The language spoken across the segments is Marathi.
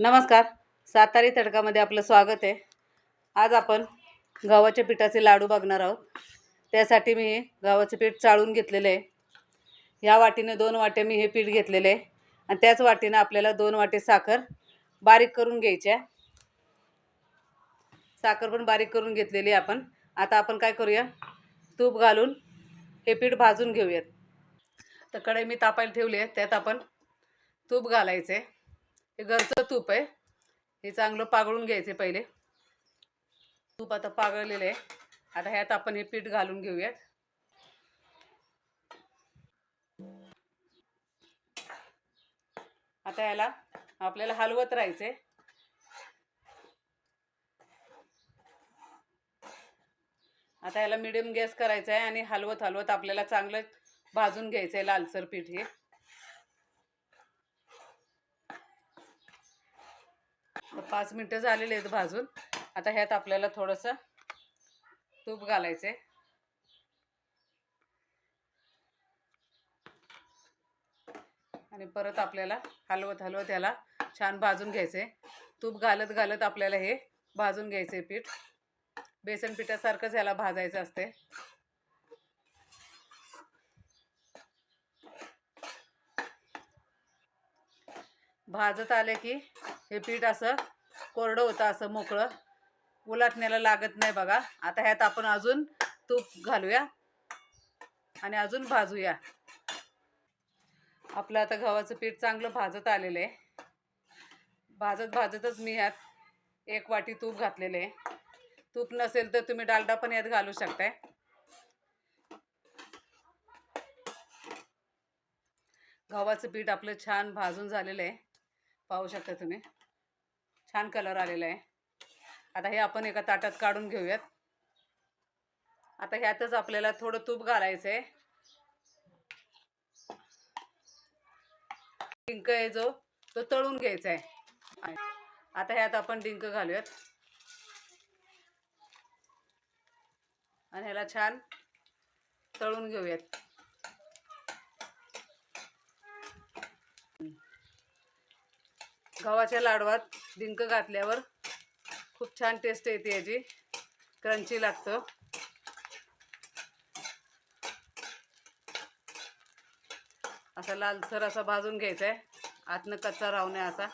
नमस्कार. सातारी तडकामध्ये आपलं स्वागत आहे. आज आपण गव्हाच्या पिठाचे लाडू बघणार आहोत. त्यासाठी मी हे गव्हाचं पीठ चाळून घेतलेलं आहे. ह्या वाटीने दोन वाटे मी हे पीठ घेतलेले आहे. आणि त्याच वाटीनं आपल्याला दोन वाटे साखर बारीक करून घ्यायची साखर पण बारीक करून घेतलेली आहे आपण. आता आपण काय करूया? तूप घालून हे पीठ भाजून घेऊयात. तर कढई मी तापायला ठेवली आहे. त्यात आपण तूप घालायचं आहे. हे घरचं तूप आहे. हे चांगलं पागळून घ्यायचे पहिले. तूप आता पागळलेलं आहे. आता ह्यात आपण हे पीठ घालून घेऊयात. आता याला आपल्याला हलवत राहायचंय. आता याला मिडियम गॅस करायचा आहे आणि हलवत हलवत आपल्याला चांगलं भाजून घ्यायचं आहे लालसर पीठ हे. तर पाच मिनटं झालेले आहेत भाजून. आता ह्यात आपल्याला थोडंसं तूप घालायचं आहे आणि परत आपल्याला हलवत हलवत याला छान भाजून घ्यायचं आहे तूप घालत घालत आपल्याला हे भाजून घ्यायचं आहे पीठ. बेसन पिठासारखंच ह्याला भाजायचं असते भाजत आले की हे पीठ असं कोरडं होतं असं मोकळं. उलटण्याला लागत नाही बघा. आता ह्यात आपण अजून तूप घालूया आणि अजून भाजूया. आपलं आता गव्हाचं पीठ चांगलं भाजत आलेलं आहे. भाजत भाजतच मी ह्यात एक वाटी तूप घातलेले आहे. तूप नसेल तर तुम्ही डालडा पण यात घालू शकताय. गव्हाचं पीठ आपलं छान भाजून झालेलं आहे. पाहू शकता तुम्ही. छान कलर आलेला आहे. आता हे आपण एका ताटात काढून घेऊयात. आता ह्यातच आपल्याला थोडं तूप घालायचं आहे डिंक आहे जो तो तळून घ्यायचा आहे आता ह्यात आपण डिंक घालूयात. आणि ह्याला छान तळून घेऊयात. गव्हाच्या लाडवात डिंक घातल्यावर खूप छान टेस्ट येते याची. क्रंची लागतं. असा लालसर असा भाजून घ्यायचा आहे आतनं कच्चा राहू नये असा.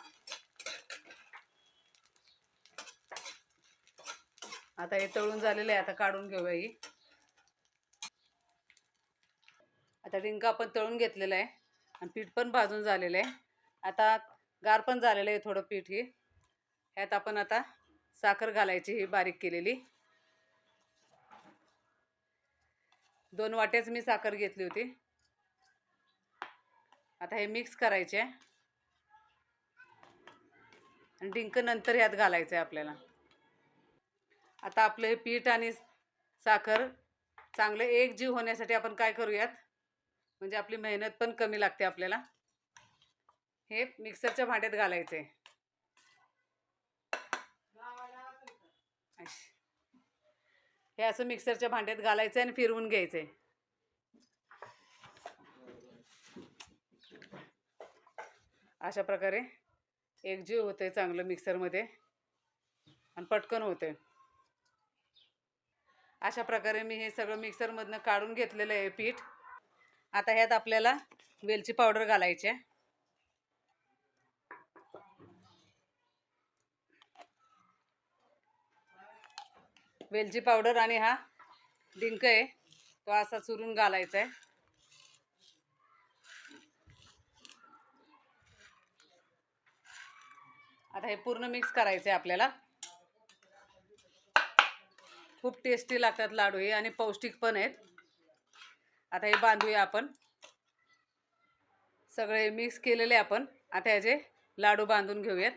आता हे तळून झालेलं आहे आता काढून घेऊया ही. आता डिंक आपण तळून घेतलेला आहे. आणि पीठ पण भाजून झालेलं आहे. आता गार पण झालेलं आहे थोडं पीठ ही. ह्यात आपण आता साखर घालायची ही बारीक केलेली. दोन वाट्याच मी साखर घेतली होती. आता हे मिक्स करायचे. आणि डिंक नंतर ह्यात घालायचं आहे आपल्याला. आता आपलं हे पीठ आणि साखर चांगलं एकजीव होण्यासाठी आपण काय करूयात? म्हणजे आपली मेहनत पण कमी लागते आपल्याला. हे मिक्सरच्या भांड्यात घालायचे हे असं मिक्सरच्या भांड्यात घालायचं आणि फिरवून घ्यायचे अशा प्रकारे एकजीव होते चांगलं मिक्सरमध्ये आणि पटकन होते अशा प्रकारे मी हे सगळं मिक्सरमधनं काढून घेतलेलं आहे पीठ. आता ह्यात आपल्याला वेलची पावडर घालायची आहे. वेलची पावडर आणि हा डिंक आहे तो असा चुरून घालायचा आहे. आता हे पूर्ण मिक्स करायचं आहे आपल्याला. खूप टेस्टी लागतात लाडू हे आणि पौष्टिक पण आहेत. आता हे बांधूया आपण. सगळे मिक्स केलेले आपण. आता ह्याचे लाडू बांधून घेऊयात.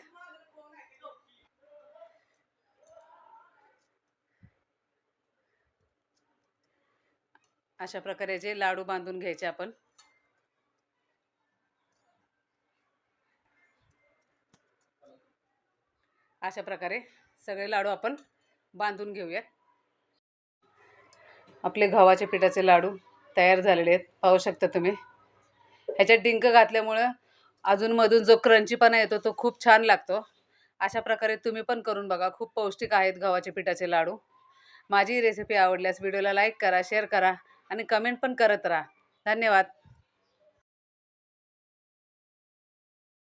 अशा प्रकारे लाडू बांधून घ्यायचे आपण. अशा प्रकारे सगळे लाडू आपण बांधून घेऊयात. आपले गव्हाच्या पिठाचे लाडू तयार झालेले आहेत. पाहू शकता तुम्ही. ह्याच्यात डिंक घातल्यामुळं अजूनमधून जो क्रंचीपणा येतो तो खूप छान लागतो. अशा प्रकारे तुम्ही पण करून बघा. खूप पौष्टिक आहेत गव्हाच्या पिठाचे लाडू. माझी रेसिपी आवडल्यास व्हिडिओला लाईक करा शेअर करा. आणि कमेंट पण करत राहा. धन्यवाद.